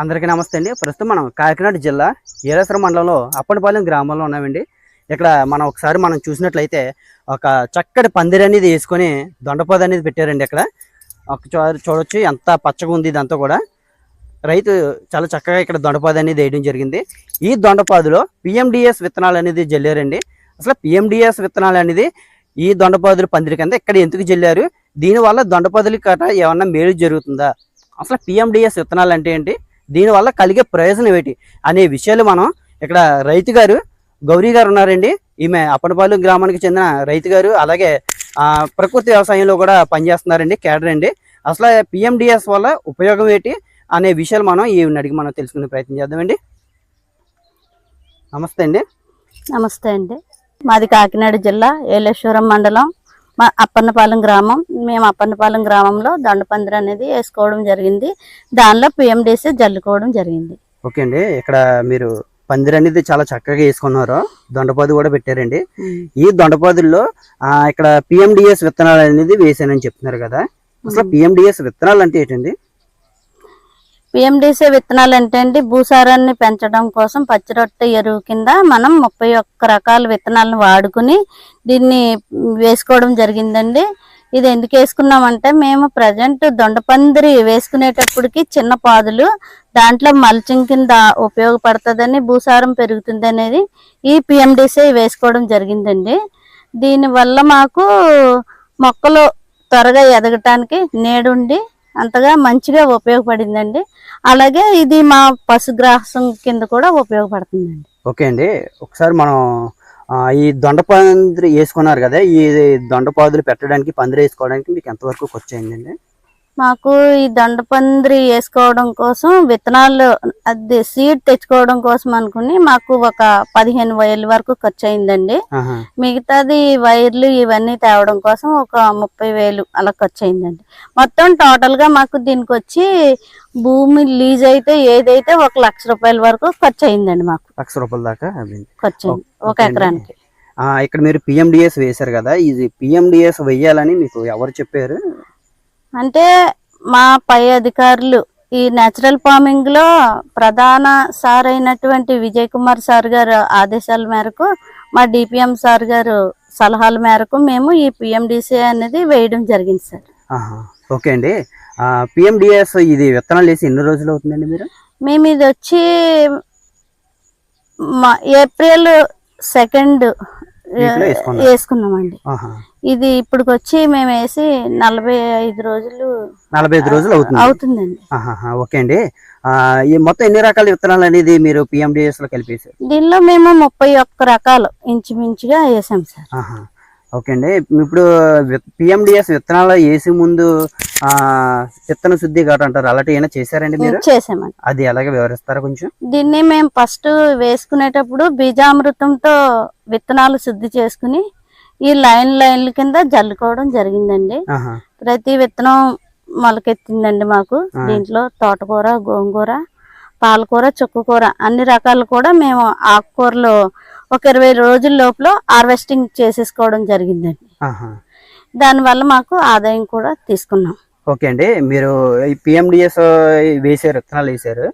అందరికీ నమస్తే అండి. ప్రస్తుతం మనం కాకినాడ జిల్లా ఏలేశ్వర మండలంలో అప్పటిపాలెం గ్రామంలో ఉన్నామండి. ఇక్కడ మనం ఒకసారి మనం చూసినట్లయితే ఒక చక్కటి పందిరి అనేది వేసుకొని దొండపోద అనేది పెట్టారండి ఇక్కడ. ఒకసారి చూడొచ్చు ఎంత పచ్చగా ఉంది ఇదంతా కూడా. రైతు చాలా చక్కగా ఇక్కడ దొండపాది అనేది వేయడం జరిగింది. ఈ దొండపాదులో పిఎండిఎస్ విత్తనాలు అనేది జల్లారండి. అసలు పిఎండిఎస్ విత్తనాలు అనేది ఈ దొండపాదుల పందిరి కింద ఇక్కడ ఎందుకు జల్లారు? దీనివల్ల దొండపాదులకి కట ఏమన్నా మేలు జరుగుతుందా? అసలు పిఎండిఎస్ విత్తనాలు అంటే ఏంటి? దీనివల్ల కలిగే ప్రయోజనం ఏమిటి అనే విషయాలు మనం ఇక్కడ రైతు గారు గౌరీ గారు ఉన్నారండి. ఈమె అప్పనపాలెం గ్రామానికి చెందిన రైతు గారు అలాగే ప్రకృతి వ్యవసాయంలో కూడా పనిచేస్తున్నారండి కేడర్ అండి. అసలు పిఎండిఎస్ వల్ల ఉపయోగం ఏంటి అనే విషయాలు మనం ఈవిని అడిగి మనం తెలుసుకునే ప్రయత్నం చేద్దామండి. నమస్తే అండి. నమస్తే అండి. మాది కాకినాడ జిల్లా ఏలేశ్వరం మండలం. మా అప్పన్నపాలెం గ్రామం మేము అప్పన్నపాలెం గ్రామంలో దండపందిరి అనేది వేసుకోవడం జరిగింది. దానిలో పిఎండిసి జల్లుకోవడం జరిగింది. ఓకే అండి. ఇక్కడ మీరు పందిరి అనేది చాలా చక్కగా వేసుకున్నారు. దొండపాదు కూడా పెట్టారండి. ఈ దొండపాదుల్లో ఆ, ఇక్కడ పిఎండిఎస్ విత్తనాలు అనేది వేసానని చెప్తున్నారు కదా. అసలు పిఎండిఎస్ విత్తనాలు అంటే ఏంటండి? పిఎండిసి విత్తనాలు అంటే అండి భూసారాన్ని పెంచడం కోసం పచ్చిరొట్టె ఎరువు కింద మనం ముప్పై ఒక్క రకాల విత్తనాలను వాడుకుని దీన్ని వేసుకోవడం జరిగిందండి. ఇది ఎందుకు వేసుకున్నామంటే మేము ప్రజెంట్ దొండపందిరి వేసుకునేటప్పటికి చిన్న పాదులు దాంట్లో మల్చింగ్ కింద ఉపయోగపడుతుందని భూసారం పెరుగుతుంది అనేది ఈ పిఎండిసి వేసుకోవడం జరిగిందండి. దీనివల్ల మాకు మొక్కలు త్వరగా ఎదగటానికి నేడుండి అంతగా మంచిగా ఉపయోగపడిందండి. అలాగే ఇది మా పశుగ్రాసం కింద కూడా ఉపయోగపడుతుందండి. ఓకే అండి. ఒకసారి మనం ఈ దొండ వేసుకున్నారు కదా ఈ దొండపాదులు పెట్టడానికి పందిరి వేసుకోవడానికి మీకు ఎంతవరకు ఖర్చు అయిందండి? మాకు ఈ దండపందిరి వేసుకోవడం కోసం విత్తనాలు అది సీడ్ తెచ్చుకోవడం కోసం అనుకుని మాకు ఒక పదిహేను వేల వరకు ఖర్చు అయిందండి. మిగతాది వైర్లు ఇవన్నీ తేవడం కోసం ఒక ముప్పై వేలు అలా ఖర్చు అయిందండి మొత్తం టోటల్గా మాకు దీనికి వచ్చి భూమి లీజ్ అయితే ఏదైతే ఒక లక్ష రూపాయల వరకు ఖర్చు అయిందండి మాకు లక్ష రూపాయల దాకా. ఖర్చు అయింది ఒక. ఎకరానికి ఇక్కడ మీరు పిఎండిఎస్ వేశారు కదా ఇది పిఎండిఎస్ వెయ్యాలని మీకు ఎవరు చెప్పారు అంటే మా పై అధికారులు ఈ నేచురల్ ఫార్మింగ్లో ప్రధాన సార్ అయినటువంటి విజయ్ కుమార్ సార్ గారు ఆదేశాల మేరకు మా డిపిఎం సార్ గారు సలహాల మేరకు మేము ఈ పిఎండిసి అనేది వేయడం జరిగింది సార్. ఓకే అండి పిఎండిఎస్ ఇది విత్తనాలు వేసి ఎన్ని రోజులు అవుతుందండి మీరు మేము ఇది వచ్చి మా ఏప్రిల్ సెకండ్. వేసుకున్నామండి. ఇది ఇప్పుడు వచ్చి మేము వేసి నలభై ఐదు రోజులు నలభై ఐదు రోజులు అవుతుంది. అవుతుందండి. ఓకే అండి. మొత్తం ఎన్ని రకాల విత్తనాలు అనేది మీరు పిఎండిఎస్లో దీనిలో మేము ముప్పై ఒక్క రకాలు ఇంచుమించుగా వేసాం సార్. ఓకే అండి. ఇప్పుడు పిఎండిఎస్ విత్తనాలు వేసే ముందు ఆ విత్తన శుద్ధి గట్రా అంటారు అలాంటి ఏమైనా చేశారండి మీరు? చేసామండి అది ఎలాగ వివరిస్తారా కొంచెం? దీన్ని మేము ఫస్ట్ వేసుకునేటప్పుడు బీజామృతంతో విత్తనాలు శుద్ధి చేసుకుని ఈ లైన్ లైన్ల కింద జల్లుకోవడం జరిగిందండి. ప్రతి విత్తనం మొలకెత్తిందండి మాకు. దీంట్లో తోటకూర గోంగూర పాలకూర చుక్కకూర అన్ని రకాలు కూడా మేము ఆకుకూరలు ఒక ఇరవై రోజుల లోపల హార్వెస్టింగ్ చేసేసుకోవడం జరిగిందండి. దానివల్ల మాకు ఆదాయం కూడా తీసుకున్నాం ఓకే అండి మీరు పిఎండిఎస్ వేసారు విత్తనాలు వేసారు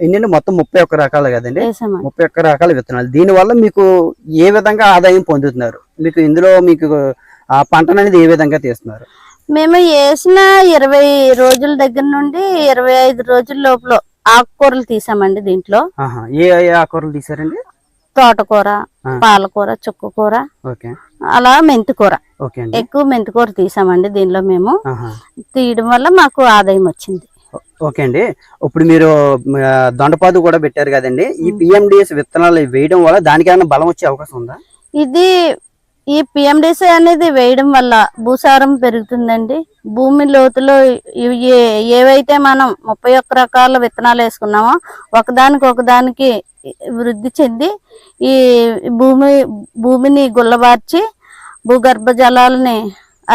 ఎన్ని మొత్తం ముప్పై ఒక్క రకాలు కదండి? ముప్పై ఒక్క రకాల విత్తనాలు. దీనివల్ల మీకు ఏ విధంగా ఆదాయం పొందుతున్నారు? మీకు ఇందులో మీకు ఆ పంటను అనేది ఏ విధంగా తీస్తున్నారు? మేము వేసిన ఇరవై రోజుల దగ్గర నుండి ఇరవై ఐదు రోజుల లోపల ఆకుకూరలు తీసామండి దీంట్లో. ఏ ఏ ఆకుకూరలు తీసారండి? తోటకూర. పాలకూర చుక్కకూర అలా మెంతికూర. ఎక్కువ మెంతికూర తీసామండి దీనిలో మేము. తీయడం వల్ల మాకు ఆదాయం వచ్చింది. ఓకే అండి. ఇప్పుడు మీరు దొండపాదు కూడా పెట్టారు కదండి. ఈ పిఎండిఎస్ విత్తనాలు వేయడం వల్ల దానికి ఏమైనా బలం వచ్చే అవకాశం ఉందా? ఇది ఈ పిఎండిసి అనేది వేయడం వల్ల భూసారం పెరుగుతుందండి. భూమి లోతులో ఏవైతే మనం ముప్పై ఒక్క రకాల విత్తనాలు వేసుకున్నామో ఒకదానికి ఒకదానికి వృద్ధి చెంది ఈ భూమి భూమిని గుల్లబార్చి భూగర్భ జలాలని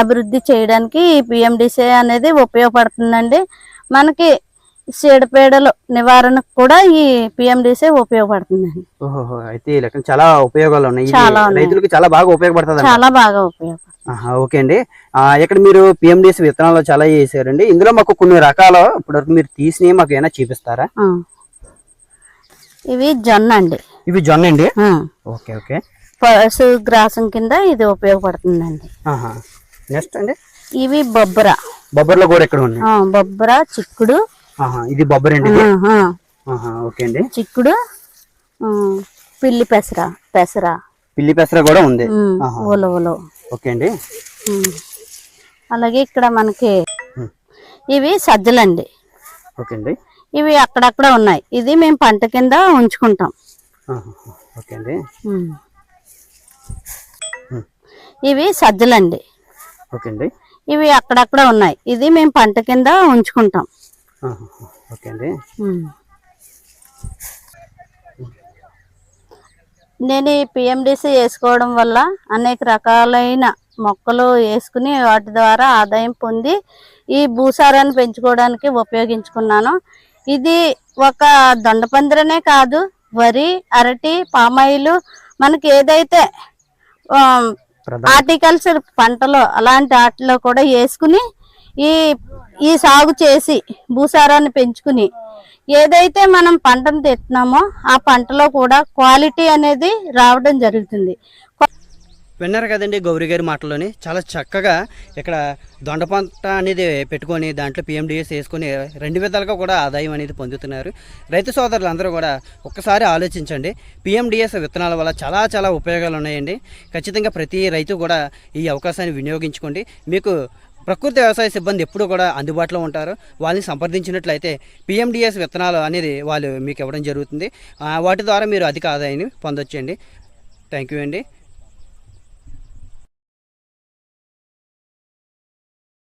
అభివృద్ధి చేయడానికి ఈ పిఎండిసి అనేది ఉపయోగపడుతుందండి. మనకి చీడపీడలు నివారణకు కూడా ఈ పిఎండిసి ఉపయోగపడుతుందండి. ఓహో అయితే ఈ లెక్కన చాలా ఉపయోగాలు ఉన్నాయి. రైతులకు చాలా బాగా ఉపయోగపడుతుంది చాలా బాగా ఉపయోగపడుతుంది. ఓకే అండి. ఇక్కడ మీరు పిఎండిఎస్ విత్తనాలు చాలా చేశారండి. ఇందులో మాకు కొన్ని రకాలు ఇప్పటివరకు మీరు తీసినవి మాకు ఏమైనా చూపిస్తారా. ఇవి జొన్న అండి. ఇవి జొన్న అండి. Okay okay. పశు గ్రాసం కింద ఇది ఉపయోగపడుతుందండి. నెక్స్ట్ అండి? ఇవి బొబ్బర. బొబ్బర్లో కూడా ఇక్కడ ఉన్నాయి బొబ్బర చిక్కుడు. ఇది బొబ్బర్ అండి ఓకే అండి. చిక్కుడు పిల్లి పెసర పెసర. పిల్లి పెసర కూడా ఉంది. ఉలవలు ఓకే అండి. అలాగే ఇక్కడ మనకి. ఇవి సజ్జలండి. ఓకే అండి. ఇవి అక్కడక్కడ ఉన్నాయి. ఇది మేము పంట కింద ఉంచుకుంటాం. ఓకే అండి. ఇవి సజ్జలండి. ఓకే అండి ఇవి అక్కడక్కడ ఉన్నాయి. ఇది మేము పంట కింద ఉంచుకుంటాం. ఓకే అండి. నేను ఈ పిఎండిసి వేసుకోవడం వల్ల అనేక రకాలైన మొక్కలు వేసుకుని వాటి ద్వారా ఆదాయం పొంది ఈ భూసారాన్ని పెంచుకోవడానికి ఉపయోగించుకున్నాను. ఇది ఒక దొండపందిరనే కాదు వరి అరటి పామాయిలు మనకి ఏదైతే హార్టికల్చర్ పంటలో అలాంటి వాటిలో కూడా వేసుకుని ఈ ఈ సాగు చేసి భూసారాన్ని పెంచుకుని ఏదైతే మనం పంటను తెస్తున్నామో ఆ పంటలో కూడా క్వాలిటీ అనేది రావడం జరుగుతుంది. విన్నారు కదండి గౌరీ గారి మాటలోని చాలా చక్కగా ఇక్కడ దొండపంట అనేది పెట్టుకొని దాంట్లో పిఎండిఎస్ వేసుకొని రెండు విధాలుగా కూడా ఆదాయం అనేది పొందుతున్నారు. రైతు సోదరులు అందరూ కూడా ఒక్కసారి ఆలోచించండి. పిఎండిఎస్ విత్తనాల వల్ల చాలా చాలా ఉపయోగాలు ఉన్నాయండి. ఖచ్చితంగా ప్రతి రైతు కూడా ఈ అవకాశాన్ని వినియోగించుకోండి. మీకు ప్రకృతి వ్యవసాయ సిబ్బంది ఎప్పుడు కూడా అందుబాటులో ఉంటారు. వాళ్ళని సంప్రదించినట్లయితే పిఎండిఎస్ విత్తనాలు అనేది వాళ్ళు మీకు ఇవ్వడం జరుగుతుంది. వాటి ద్వారా మీరు అధిక ఆదాయాన్ని పొందొచ్చండి. థ్యాంక్ యూ అండి.